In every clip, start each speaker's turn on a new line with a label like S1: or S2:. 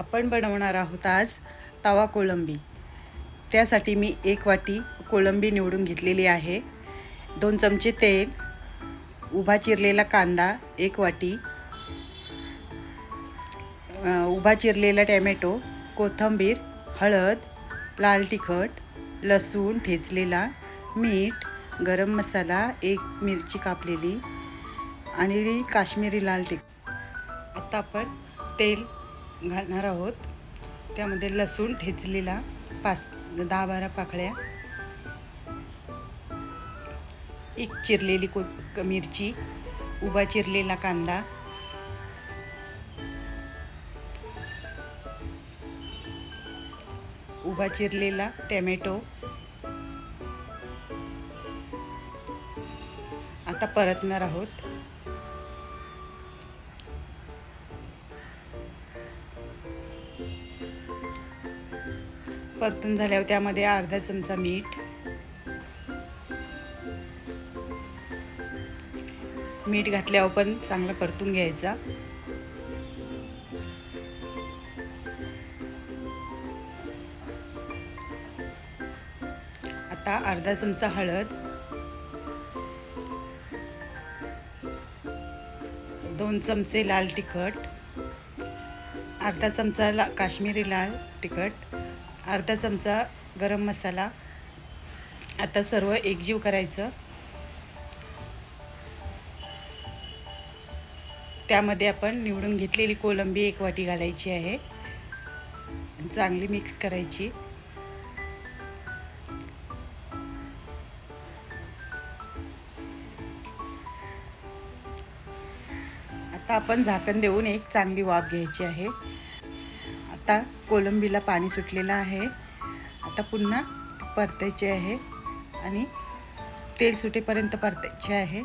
S1: आपण बनवणार आहोत आज तवा कोळंबी. त्यासाठी मी एक वाटी कोळंबी निवडून घेतलेली आहे. दोन चमचे तेल उभा चिरलेला कांदा एक वाटी उभा चिरलेला टॅमॅटो कोथिंबीर हळद लाल तिखट लसूण ठेचलेला मीठ गरम मसाला एक मिरची कापलेली आणि काश्मीरी लाल तिखट. आत्ता आपण तेल घालणार आहोत. त्यामध्ये लसूण ठेचलेला पाच दहा बारा पाकळ्या. एक चिरलेली को क- मिरची. उभा चिरलेला कांदा. उभा चिरलेला टॅमॅटो. आता परतणार आहोत. परतून झाल्यावर त्यामध्ये अर्धा चमचा मीठ. मीठ घातल्यावर पण चांगलं परतून घ्यायचा. आता अर्धा चमचा हळद. दोन चमचे लाल तिखट. अर्धा चमचा ला काश्मीरी लाल तिखट. अर्धा चमचा गरम मसाला. आता सर्व एकजीव करायचं. त्यामध्ये आपण निवडून घेतलेली कोलंबी एक वाटी घालायची आहे. चांगली मिक्स करायची. आता आपण झाकण देऊन एक चांगली वाफ घ्यायची आहे. आता कोलंबीला पाणी सुटलेलं आहे. आता पुन्हा परतायचे आहे आणि तेल सुटेपर्यंत परतायचे आहे.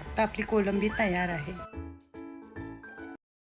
S1: आता आपली कोलंबी तयार आहे.